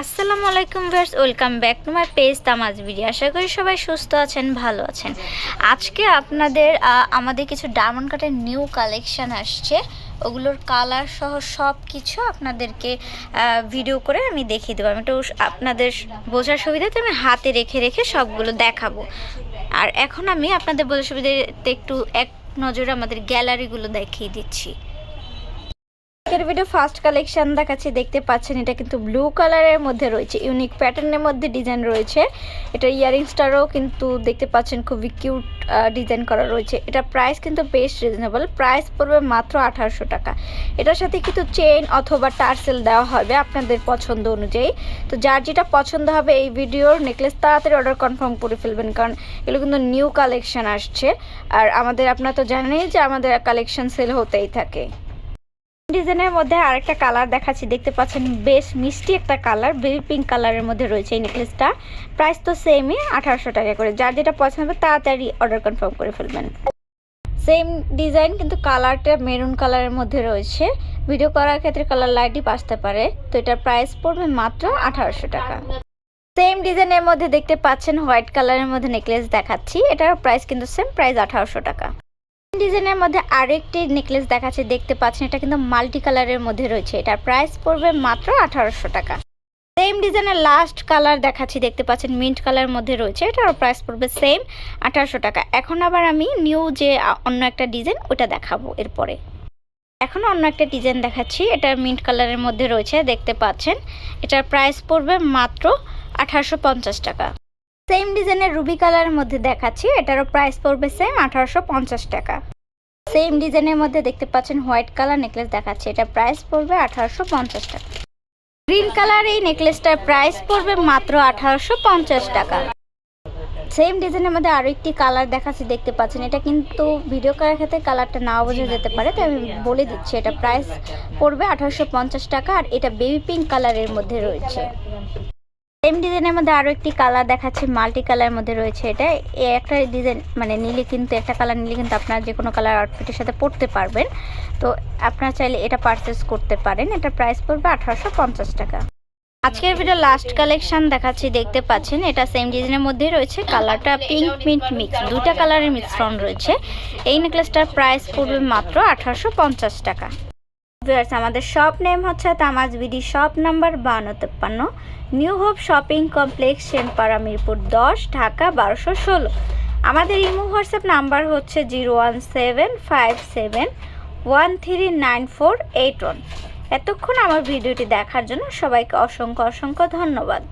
আসসালামু আলাইকুম verse welcome back to my page তামাজ video আশা করি সবাই সুস্থ আছেন, ভালো আছেন। আজকে আপনাদের আমাদের কিছু ডায়মন্ড কাটের নিউ কালেকশান আসছে। ওগুলোর কালার সহ সব কিছু আপনাদেরকে ভিডিও করে আমি দেখিয়ে দেবো। আমি একটু আপনাদের বোঝার সুবিধাতে আমি হাতে রেখে রেখে সবগুলো দেখাবো। আর এখন আমি আপনাদের বোঝার সুবিধাতে একটু এক নজরে আমাদের গ্যালারিগুলো দেখিয়ে দিচ্ছি। ভিডিও ফার্স্ট কালেকশন দেখাচ্ছি, দেখতে পাচ্ছেন, এটা কিন্তু ব্লু কালারের মধ্যে রয়েছে ইউনিক প্যাটার্নের মধ্যে ডিজাইন রয়েছে। এটা ইয়ারিংসটারও কিন্তু দেখতে পাচ্ছেন, খুবই কিউট ডিজাইন করা রয়েছে। এটা প্রাইস কিন্তু বেশ রিজনেবল প্রাইস পড়বে মাত্র আঠারোশো টাকা। এটার সাথে কিন্তু চেন অথবা টার্সেল দেওয়া হবে আপনাদের পছন্দ অনুযায়ী। তো যার যেটা পছন্দ হবে এই ভিডিওর নেকলেস তাড়াতাড়ি অর্ডার কনফার্ম করে ফেলবেন, কারণ এগুলো কিন্তু নিউ কালেকশন আসছে। আর আমাদের, আপনারা তো জানেনই যে আমাদের কালেকশন সেল হতেই থাকে। ডিজাইনের মধ্যে আরেকটা কালার দেখাচ্ছি। দেখতে পাচ্ছেন বেশ মিষ্টি একটা কালার, বেবি পিঙ্ক কালারের মধ্যে রয়েছে এই নেকলেসটা। প্রাইস তো সেমই আঠারোশো টাকা করে। যার যেটা পছন্দ হবে তাড়াতাড়ি অর্ডার কনফার্ম করে ফেলবেন। সেম ডিজাইন কিন্তু কালারটা মেরুন কালারের মধ্যে রয়েছে। ভিডিও করার ক্ষেত্রে কালার লাইটই আসতে পারে। তো এটার প্রাইস পড়বে মাত্র আঠারোশো টাকা। সেম ডিজাইনের মধ্যে দেখতে পাচ্ছেন হোয়াইট কালারের মধ্যে নেকলেস দেখাচ্ছি। এটার প্রাইস কিন্তু সেম প্রাইস আঠারোশো টাকা। ডিজাইনের মধ্যে আরেকটি নেকলেস দেখাচ্ছে, দেখতে পাচ্ছেন, এটা কিন্তু মাল্টি কালারের মধ্যে রয়েছে। এটার প্রাইস পড়বে মাত্র আঠারোশো টাকা। সেম ডিজাইনের লাস্ট কালার দেখাচ্ছি, দেখতে পাচ্ছেন, মিন্ট কালারের মধ্যে রয়েছে এটার প্রাইস পড়বে সেম আঠারোশো টাকা। এখন আবার আমি নিউ যে অন্য একটা ডিজাইন, ওটা দেখাবো এরপরে। এখন অন্য একটা ডিজাইন দেখাচ্ছি, এটা মিন্ট কালারের মধ্যে রয়েছে, দেখতে পাচ্ছেন, এটার প্রাইস পড়বে মাত্র আঠারোশো পঞ্চাশ টাকা। সেম ডিজাইনের রুবি কালারের মধ্যে দেখাচ্ছি। এটারও প্রাইস পড়বে সেম আঠারোশো পঞ্চাশ টাকা। সেম ডিজাইনের মধ্যে দেখতে পাচ্ছেন হোয়াইট কালার নেকলেস দেখাচ্ছে। এটা প্রাইস পড়বে আঠারোশো পঞ্চাশ টাকা। গ্রিন কালার এই নেকলেসটার প্রাইস পড়বে মাত্র আঠারোশো পঞ্চাশ টাকা। সেম ডিজাইনের মধ্যে আরও একটি কালার দেখাচ্ছি, দেখতে পাচ্ছেন। এটা কিন্তু ভিডিও করার ক্ষেত্রে কালারটা নাও বোঝা যেতে পারে, তাই আমি বলে দিচ্ছি। এটা প্রাইস পড়বে আঠারোশো পঞ্চাশ টাকা আর এটা বেবি পিঙ্ক কালারের মধ্যে রয়েছে। সেম ডিজাইনের মধ্যে আরও একটি কালার দেখাচ্ছে মাল্টি কালারের মধ্যে রয়েছে এটা। একটা ডিজাইন মানে নিলে কিন্তু, একটা কালার নিলে কিন্তু আপনার যে কোনো কালার আউটফিটের সাথে পরতে পারবেন। তো আপনারা চাইলে এটা পারচেস করতে পারেন। এটা প্রাইস পড়বে আঠারোশো পঞ্চাশ টাকা। আজকের ভিডিও লাস্ট কালেকশন দেখাচ্ছি, দেখতে পাচ্ছেন, এটা সেম ডিজাইনের মধ্যেই রয়েছে। কালারটা পিঙ্ক মিন্ট মিক্স দুটা কালারের মিশ্রণ রয়েছে। এই নেকলেসটার প্রাইস পড়বে মাত্র আঠারোশো পঞ্চাশ টাকা। ভিউয়ার্স, আমাদের শপ নেম হচ্ছে তামাজ বিডি শপ নাম্বার বান্ন তেপ্পান্ন, new hope shopping complex Senpara Mirpur দশ, ঢাকা বারোশো ষোলো। আমাদের ইমো হোয়াটসঅ্যাপ নাম্বার হচ্ছে zero one seven five seven one three nine four eight one. এতক্ষণ আমার ভিডিওটি দেখার জন্য সবাইকে অসংখ্য অসংখ্য ধন্যবাদ।